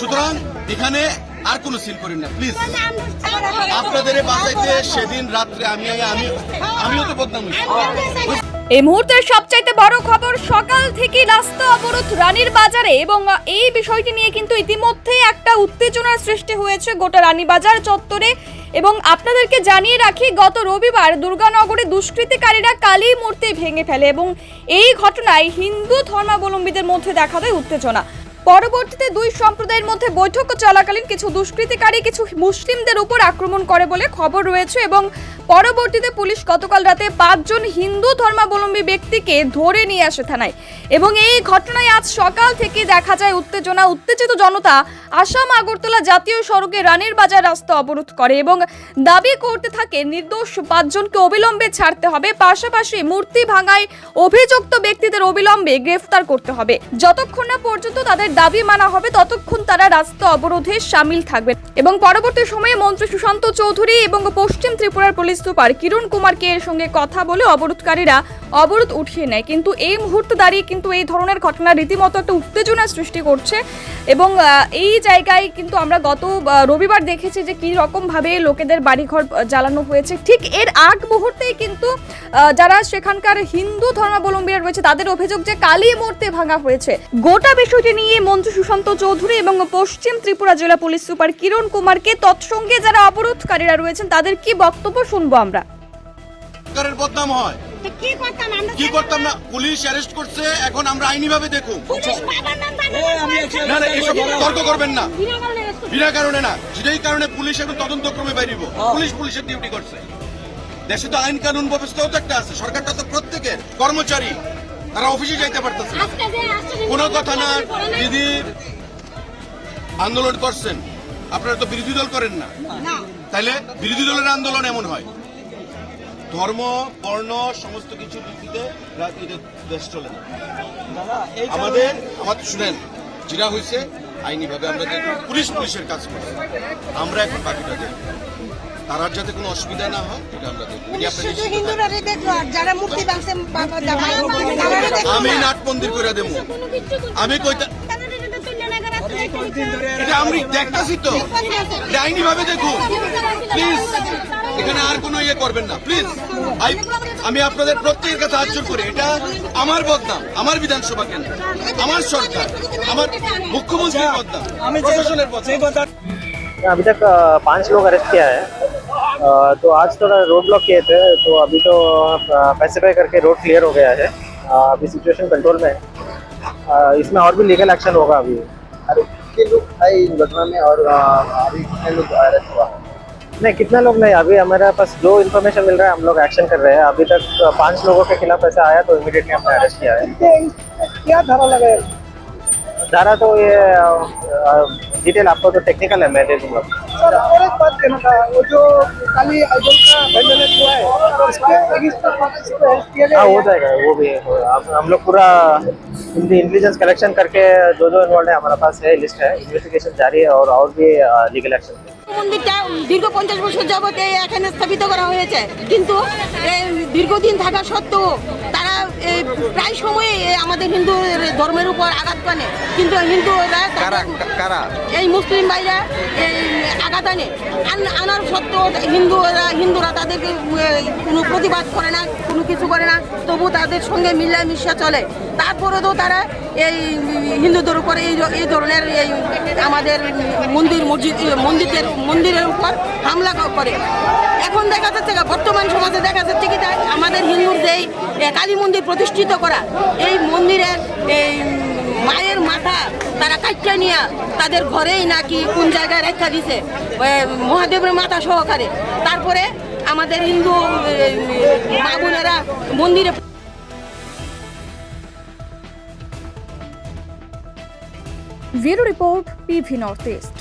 সুতরাং এখানে আর কোনো সিল করেন না প্লিজ আপনাদের বাসাইতে সেদিন রাত্রে আমি আমি আমিও তো বদনাম এই মুহূর্তের সবচাইতে বড় খবর সকাল থেকে রাস্তা অবরোধ রানীর বাজারে এবং এই বিষয়টি নিয়ে কিন্তু ইতিমধ্যে একটা উত্তেজনার সৃষ্টি হয়েছে গোটা রানীবাজার চত্বরে। এবং আপনাদেরকে জানিয়ে রাখি গত রবিবার দুর্গানগরে দুষ্কৃতিকারীরা কালী মূর্তি ভেঙে ফেলে এবং এই ঘটনায় হিন্দু ধর্মাবলম্বীদের মধ্যে দেখা দেয় উত্তেজনা। পরবর্তীতে দুই সম্প্রদায়ের মধ্যে বৈঠক চলাকালীন কিছু দুষ্কৃতিকারী কিছু মুসলিমদের উপর আক্রমণ করে বলে খবর রয়েছে এবং পরবর্তীতে পুলিশ গতকাল রাতে পাঁচজন হিন্দু ধর্মাবলম্বী ব্যক্তিকে ধরে নিয়ে আসে থানায়। এবং এই ঘটনায় আজ সকাল থেকে দেখা যায়, উত্তেজনা, উত্তেজিত জনতা আসাম আগরতলা জাতীয় সড়কে রানীর বাজার রাস্তা অবরোধ করে এবং দাবি করতে থাকে, নির্দোষ পাঁচজনকে অবিলম্বে ছাড়তে হবে। পাশাপাশি মূর্তি ভাঙায় অভিযুক্ত ব্যক্তিদের অবিলম্বে গ্রেফতার করতে হবে। যতক্ষণ না পর্যন্ত তাদের দাবি মানা হবে, ততক্ষণ তারা রাস্তা অবরোধে সামিল থাকবেন। এবং পরবর্তী সময়ে মন্ত্রী সুশান্ত চৌধুরী এবং পশ্চিম ত্রিপুরার পুলিশ সুপার কিরণ কুমারকে এর সঙ্গে কথা বলে অবরোধকারীরা অবরোধ উঠিয়ে নেয়। কিন্তু এই মুহূর্তে দাঁড়িয়ে কিন্তু এই ধরনের ঘটনা রীতিমতো একটা উত্তেজনা সৃষ্টি করছে এবং এই জায়গায় কিন্তু আমরা গত রবিবার দেখেছি যে কী রকমভাবে লোকেদের বাড়িঘর জ্বালানো হয়েছে। ঠিক এর আগ মুহূর্তেই কিন্তু যারা সেখানকার হিন্দু ধর্মাবলম্বীরা রয়েছে, তাদের অভিযোগ যে কালী মূর্তি ভাঙা হয়েছে। গোটা বিষয়টি নিয়ে মন্ত্রী সুশান্ত চৌধুরী এবং পশ্চিম ত্রিপুরা জেলা পুলিশ সুপার কিরণ কুমারকে তৎসঙ্গে যারা অবরোধকারীরা রয়েছেন, তাদের কি বক্তব্য শুনব? আমরা। সরকারের বদনাম হয়। কি করতাম আমরা কি করতাম না? পুলিশ অ্যারেস্ট করছে এখন আমরা আইনি ভাবে দেখুন পুলিশ বাবার নাম না না এসব তর্ক করবেন না। বিনা কারণে arrest করছে। বিনা কারণে না। যেটাই কারণে পুলিশ এখন তদন্তক্রমে বাইরিব পুলিশ পুলিশের ডিউটি করছে। দেশে তো আইন কানুন ব্যবস্থাও তো একটা আছে। সরকারটা তো প্রত্যেকের কর্মচারী। তারা অফিসে যাইতে পারতেছে কোনো কথা না। দিদি আন্দোলন করছেন। আপনারা তো বিরোধী দল করেন না। না। তাইলে বিরোধী দলের আন্দোলন এমন হয়। ধর্ম বর্ণ সমস্ত কিছু ভিত্তিতে রাজনীতিতে দেশ চলে না আমাদের আমার শুনেন যেটা হয়েছে আইনিভাবে আমরা পুলিশ পুলিশের কাজ করছি আমরা এখন বাকিটা দেখব। তার যাতে কোনো অসুবিধা না হয় এটা আমরা দেখব। আমি। নাট মন্দির করে দেবো আমি। কইতা এটা আমি দেখতাছি তো এটা আইনিভাবে দেখুন প্লিজ এখানে আর কোনো ইয়ে করবেন না প্লিজ আমি আপনাদের প্রত্যেকের কাছে হাত জোর করি এটা আমার বদনাম আমার বিধানসভা কেন্দ্র আমার সরকার আমার মুখ্যমন্ত্রীর বদনাম প্রশাসনের বদনাম अभी तक अ, पांच लोग अरेस्ट किया है अ, तो आज थोड़ा रोड ब्लॉक किए थे तो अभी तो पैसिफाई करके रोड क्लियर हो गया है अ, अभी सिचुएशन कंट्रोल में है अ, इसमें और भी लीगल एक्शन होगा अभी अरे कितने लोग आए इस घटना में और अभी कितने लोग अरेस्ट हुआ? नहीं कितना लोग नहीं अभी हमारे पास जो इन्फॉर्मेशन मिल रहा है हम लोग एक्शन कर रहे हैं। अभी तक पाँच लोगों के खिलाफ ऐसा आया तो इमीडिएटली हमने अरेस्ट किया है। क्या धारा लगाया धारा तो ये डिटेल आपको तो टेक्निकल है मैं दे दूँगा। सर और एक बात कहना था वो जो काली आइडल का वेंडलेट हुआ है इसके अगेंस्ट इसको अरेस्ट किया गया हाँ हो है। जाएगा वो भी हो- हम हम लोग पूरा इंटेलिजेंस कलेक्शन करके जो जो इन्वॉल्व है हमारे पास है लिस्ट है इन्वेस्टिगेशन जारी है और और भी लीगल एक्शन মন্দিরটা দীর্ঘ পঞ্চাশ বছর যাবত এই এখানে স্থাপিত করা হয়েছে কিন্তু এই দীর্ঘদিন থাকা সত্ত্বেও তারা এই প্রায় সময় আমাদের হিন্দু ধর্মের উপর আঘাত কানে কিন্তু হিন্দুরা কারা এই মুসলিম ভাইরা এই আঘাত আনে আন- আনার সত্ত্বেও হিন্দুরা হিন্দুরা তাদেরকে কোনো প্রতিবাদ করে না, কোনো কিছু করে না তবু তাদের সঙ্গে মিলামিশা চলে। তারপরেও তো তারা এই হিন্দুদের উপরে এই এই ধরনের এই আমাদের মন্দির, মসজিদ মন্দিরের মন্দিরের উপর হামলা করে। এখন দেখা যাচ্ছে বর্তমান সমাজে দেখা যাচ্ছে কি আমাদের হিন্দুর যেই কালী মন্দির প্রতিষ্ঠিত করা, এই মন্দিরের এই মায়ের মাথা তারা কাটটা নিয়ে তাদের ঘরেই নাকি কোন জায়গায় রেখা দিছে। মহাদেবের মাথা সহকারে। তারপরে আমাদের হিন্দু মা মন্দিরে bureau report PV north east.